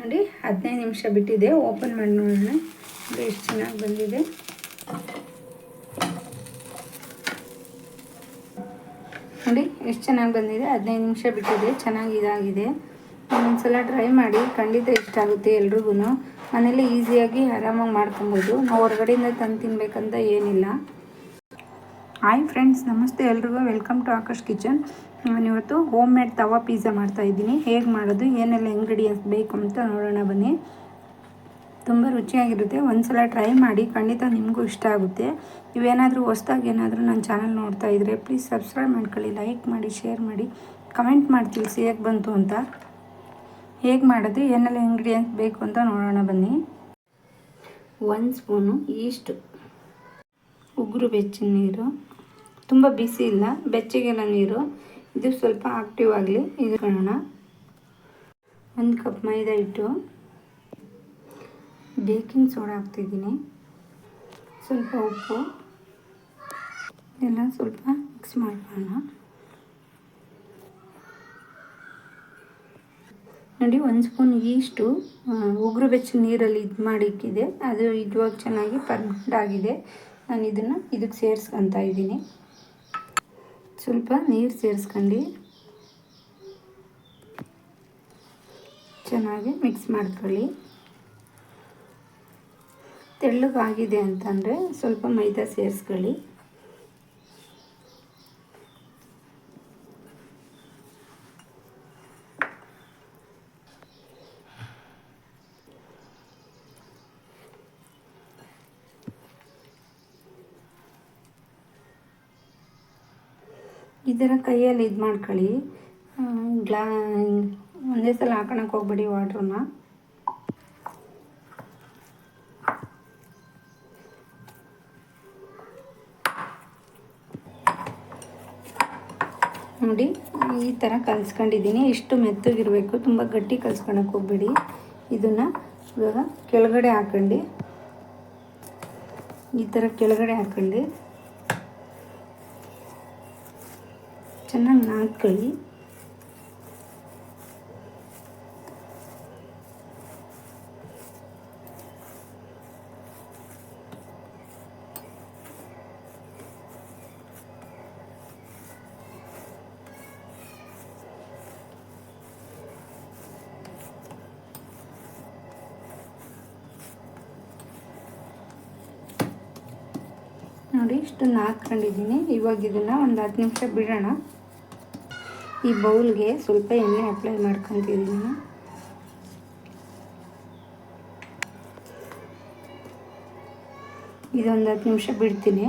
ನೋಡಿ, ಹದಿನೈದು ನಿಮಿಷ ಬಿಟ್ಟಿದೆ. ಓಪನ್ ಮಾಡಿ ನೋಡೋಣ ನೋಡಿ, ಎಷ್ಟು ಚೆನ್ನಾಗಿ ಬಂದಿದೆ. ನೋಡಿ, ಎಷ್ಟು ಚೆನ್ನಾಗಿ ಬಂದಿದೆ. ಹದಿನೈದು ನಿಮಿಷ ಬಿಟ್ಟಿದೆ. ಚೆನ್ನಾಗಿ ಇದಾಗಿದೆ. ಒಂದೊಂದ್ಸಲ ಟ್ರೈ ಮಾಡಿ. ಖಂಡಿತ ಇಷ್ಟ ಆಗುತ್ತೆ ಎಲ್ರಿಗೂ. ಮನೇಲಿ ಈಸಿಯಾಗಿ ಆರಾಮಾಗಿ ಮಾಡ್ಕೊಬೋದು. ನಾವು ಹೊರಗಡೆಯಿಂದ ತಂದು ತಿನ್ನಬೇಕಂತ ಏನಿಲ್ಲ. ಹಾಯ್ ಫ್ರೆಂಡ್ಸ್ ನಮಸ್ತೆ. ಎಲ್ರಿಗೂ ವೆಲ್ಕಮ್ ಟು ಆಕಾಶ್ ಕಿಚನ್ ನಾನಿವತ್ತು ಹೋಮ್ ಮೇಡ್ ತವಾ ಪಿಜ್ಜಾ ಮಾಡ್ತಾ ಇದ್ದೀನಿ. ಹೇಗೆ ಮಾಡೋದು, ಏನೆಲ್ಲ ಇಂಗ್ರೀಡಿಯೆಂಟ್ಸ್ ಬೇಕು ಅಂತ ನೋಡೋಣ ಬನ್ನಿ. ತುಂಬ ರುಚಿಯಾಗಿರುತ್ತೆ. ಒಂದು ಸಲ ಟ್ರೈ ಮಾಡಿ ಖಂಡಿತ ನಿಮಗೂ ಇಷ್ಟ ಆಗುತ್ತೆ. ನೀವೇನಾದರೂ ಹೊಸ್ದಾಗಿ ಏನಾದರೂ ನನ್ನ ಚಾನಲ್ ನೋಡ್ತಾ ಇದ್ದರೆ ಪ್ಲೀಸ್ ಸಬ್ಸ್ಕ್ರೈಬ್ ಮಾಡ್ಕೊಳ್ಳಿ ಲೈಕ್ ಮಾಡಿ ಶೇರ್ ಮಾಡಿ ಕಮೆಂಟ್ ಮಾಡಿ ತಿಳಿಸಿ ಹೇಗೆ ಬಂತು ಅಂತ. ಹೇಗೆ ಮಾಡೋದು, ಏನೆಲ್ಲ ಇಂಗ್ರೀಡಿಯೆಂಟ್ಸ್ ಬೇಕು ಅಂತ ನೋಡೋಣ ಬನ್ನಿ. ಒಂದು ಸ್ಪೂನು ಈಸ್ಟು ಉಗುರು ಬೆಚ್ಚಿನ ನೀರು. ತುಂಬ ಬಿಸಿ ಇಲ್ಲ, ಬೆಚ್ಚಗಿನ ನೀರು. ಇದು ಸ್ವಲ್ಪ ಆಕ್ಟಿವ್ ಆಗಲಿ, ಇದು ಕಾಣೋಣ. ಒಂದು ಕಪ್ ಮೈದಾ ಹಿಟ್ಟು. ಬೇಕಿಂಗ್ ಸೋಡಾ ಹಾಕ್ತಿದ್ದೀನಿ. ಸ್ವಲ್ಪ ಉಪ್ಪು. ಎಲ್ಲ ಸ್ವಲ್ಪ ಮಿಕ್ಸ್ ಮಾಡ್ಕೊಳ್ಳೋಣ. ನೋಡಿ, ಒಂದು ಸ್ಪೂನ್ ಈಸ್ಟು ಉಗುರು ಬೆಚ್ಚ ನೀರಲ್ಲಿ ಇದು ಮಾಡಿಕ್ಕಿದೆ ಅದು ಇದುವಾಗ ಚೆನ್ನಾಗಿ ಪರ್ಮೆಂಟ್ ಆಗಿದೆ. ನಾನು ಇದನ್ನು ಇದಕ್ಕೆ ಸೇರಿಸ್ಕೊತಾ ಇದ್ದೀನಿ. ಸ್ವಲ್ಪ ನೀರು ಸೇರಿಸ್ಕೊಂಡು. ಚೆನ್ನಾಗಿ ಮಿಕ್ಸ್ ಮಾಡ್ಕೊಳ್ಳಿ. ತೆಳ್ಳಗಾಗಿದೆ ಅಂತಂದರೆ ಸ್ವಲ್ಪ ಮೈದಾ ಸೇರಿಸ್ಕೊಳ್ಳಿ. ಈ ಥರ ಕೈಯಲ್ಲಿ ಇದು ಮಾಡ್ಕೊಳ್ಳಿ. ಗ್ಲಾ, ಒಂದೇ ಸಲ ಹಾಕೊಳಕ್ಕೆ ಹೋಗ್ಬೇಡಿ ವಾಟ್ರನ್ನ. ನೋಡಿ, ಈ ಥರ ಕಲಿಸ್ಕೊಂಡಿದ್ದೀನಿ. ಇಷ್ಟು ಮೆತ್ತಗಿರಬೇಕು, ತುಂಬ ಗಟ್ಟಿ ಕಲಿಸ್ಕೊಳಕ್ಕೆ ಹೋಗ್ಬೇಡಿ. ಇದನ್ನು ಇವಾಗ ಕೆಳಗಡೆ ಹಾಕೊಂಡು. ಈ ಥರ ಕೆಳಗಡೆ ಹಾಕೊಂಡು. ಚೆನ್ನಾಗಿ ನಾದ್ಕೊಳ್ಳಿ. ನೋಡಿ ಇಷ್ಟು ನಾದ್ಕೊಂಡಿದ್ದೀನಿ. ಇವಾಗ ಇದನ್ನು ಒಂದು ಹತ್ತು ನಿಮಿಷ ಬಿಡೋಣ. ಈ ಬೌಲ್ಗೆ ಸ್ವಲ್ಪ ಎಣ್ಣೆ ಅಪ್ಲೈ ಮಾಡ್ಕೊತಿದ್ದೀನಿ ಇದೊಂದು ಹತ್ತು ನಿಮಿಷ ಬಿಡ್ತೀನಿ.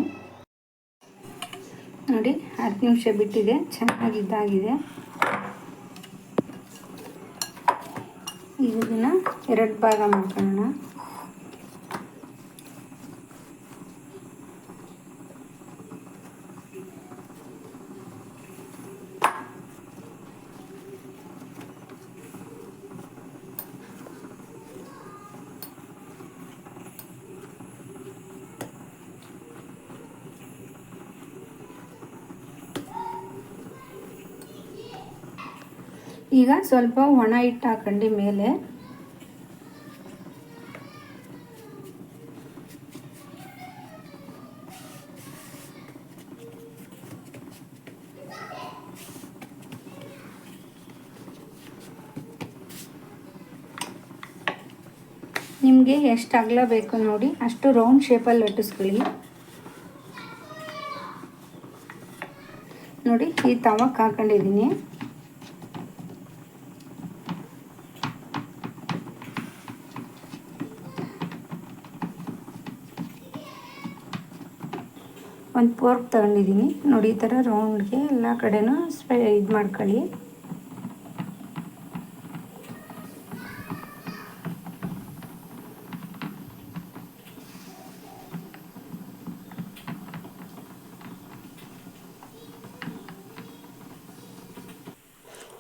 ನೋಡಿ, ಹತ್ತು ನಿಮಿಷ ಬಿಟ್ಟಿದೆ ಚೆನ್ನಾಗಿ ಇದಾಗಿದೆ ಇದನ್ನು ಎರಡು ಭಾಗ ಮಾಡ್ಕೊಳ್ಳೋಣ. ಈಗ ಸ್ವಲ್ಪ ಒಣ ಹಿಟ್ಟು ಹಾಕೊಂಡು ಮೇಲೆ. ನಿಮಗೆ ಎಷ್ಟು ಅಗಲ ಬೇಕು ನೋಡಿ, ಅಷ್ಟು ರೌಂಡ್ ಶೇಪಲ್ಲಿ ಲಟ್ಟಿಸ್ಕೊಳ್ಳಿ ನೋಡಿ, ಈ ತವಕ್ಕೆ ಹಾಕೊಂಡಿದ್ದೀನಿ. ಒಂದು ಪೋರ್ಕ್ ತಗೊಂಡಿದ್ದೀನಿ. ನೋಡಿ, ಈ ಥರ ರೌಂಡ್ಗೆ ಎಲ್ಲ ಕಡೆನೂ ಸ್ಪ್ರೇ ಇದು ಮಾಡ್ಕೊಳ್ಳಿ.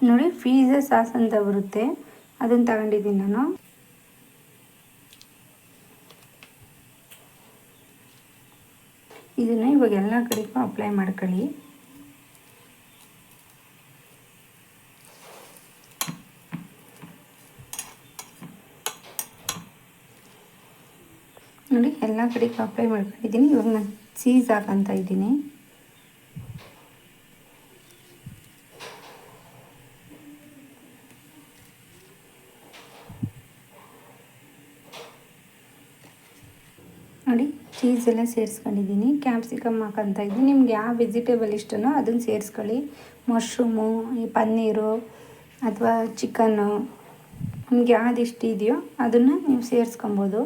ನೋಡಿ ಫೀಝಾ ಸಾಸ್ ಅಂತ ಬರುತ್ತೆ. ಅದನ್ನು ತಗೊಂಡಿದ್ದೀನಿ ನಾನು. ಇದನ್ನು ಇವಾಗ ಎಲ್ಲ ಕಡೆಗೂ ಅಪ್ಲೈ ಮಾಡ್ಕೊಳ್ಳಿ. ನೋಡಿ, ಎಲ್ಲ ಕಡೆಗೂ ಅಪ್ಲೈ ಮಾಡ್ಕೊಂಡಿದ್ದೀನಿ. ಇವಾಗ ನಾನು ಚೀಸ್ ಹಾಕಂತ ಇದ್ದೀನಿ. ನೋಡಿ ಚೀಸ್ ಎಲ್ಲ ಸೇರಿಸ್ಕೊಂಡಿದ್ದೀನಿ. ಕ್ಯಾಪ್ಸಿಕಮ್ ಹಾಕಂತ ಇದ್ದೀನಿ. ನಿಮ್ಗೆ ಯಾವ ವೆಜಿಟೇಬಲ್ ಇಷ್ಟನೋ ಅದನ್ನು ಸೇರಿಸ್ಕೊಳ್ಳಿ. ಮಶ್ರೂಮು ಈ ಪನ್ನೀರು ಅಥವಾ ಚಿಕನ್ನು ನಿಮ್ಗೆ ಯಾವ್ದು ಇಷ್ಟ ಇದೆಯೋ ಅದನ್ನು ನೀವು ಸೇರಿಸ್ಕೊಬೋದು.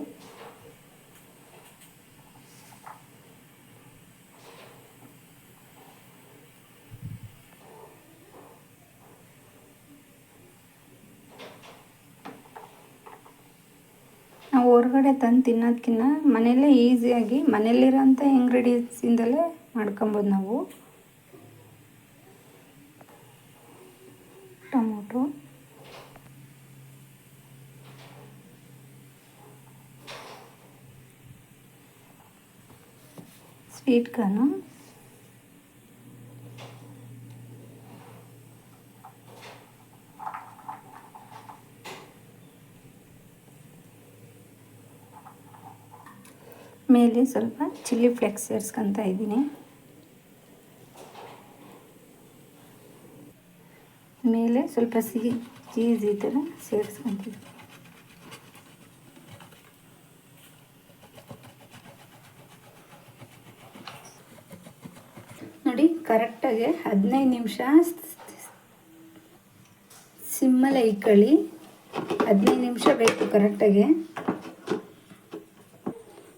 ಹೊರಗಡೆ ತಂದು ತಿನ್ನೋದಕ್ಕಿಂತ ಮನೆಯಲ್ಲೇ ಈಸಿಯಾಗಿ ಮನೆಯಲ್ಲಿರೋಂಥ ಇಂಗ್ರೀಡಿಯೆಂಟ್ಸಿಂದಲೇ ಮಾಡ್ಕೊಬೋದು ನಾವು. ಟೊಮೊಟೊ. ಸ್ವೀಟ್ ಕಾರ್ನು ಮೇಲೆ ಸ್ವಲ್ಪ ಚಿಲ್ಲಿ ಫ್ಲೆಕ್ಸ್ ಸೇರಿಸ್ಕೊತ ಇದ್ದೀನಿ. ಮೇಲೆ ಸ್ವಲ್ಪ ಸಿಹಿ ಚೀಸ್ ಈ ಥರ ಸೇರಿಸ್ಕೊತೀವಿ ನೋಡಿ, ಕರೆಕ್ಟಾಗಿ ಹದಿನೈದು ನಿಮಿಷ ಸಿಮ್ಮಲ್ಲಿ ಇಕ್ಕಳಿ ಹದಿನೈದು ನಿಮಿಷ ಬೇಕು ಕರೆಕ್ಟಾಗಿ.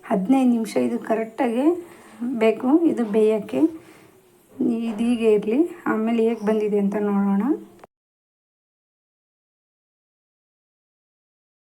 ಹದಿನೈದು ನಿಮಿಷ ಇದು ಕರೆಕ್ಟಾಗಿ ಬೇಕು, ಇದು ಬೇಯೋಕ್ಕೆ. ಇದು ಹೀಗೆ ಇರಲಿ. ಆಮೇಲೆ ಹೇಗೆ ಬಂದಿದೆ ಅಂತ ನೋಡೋಣ.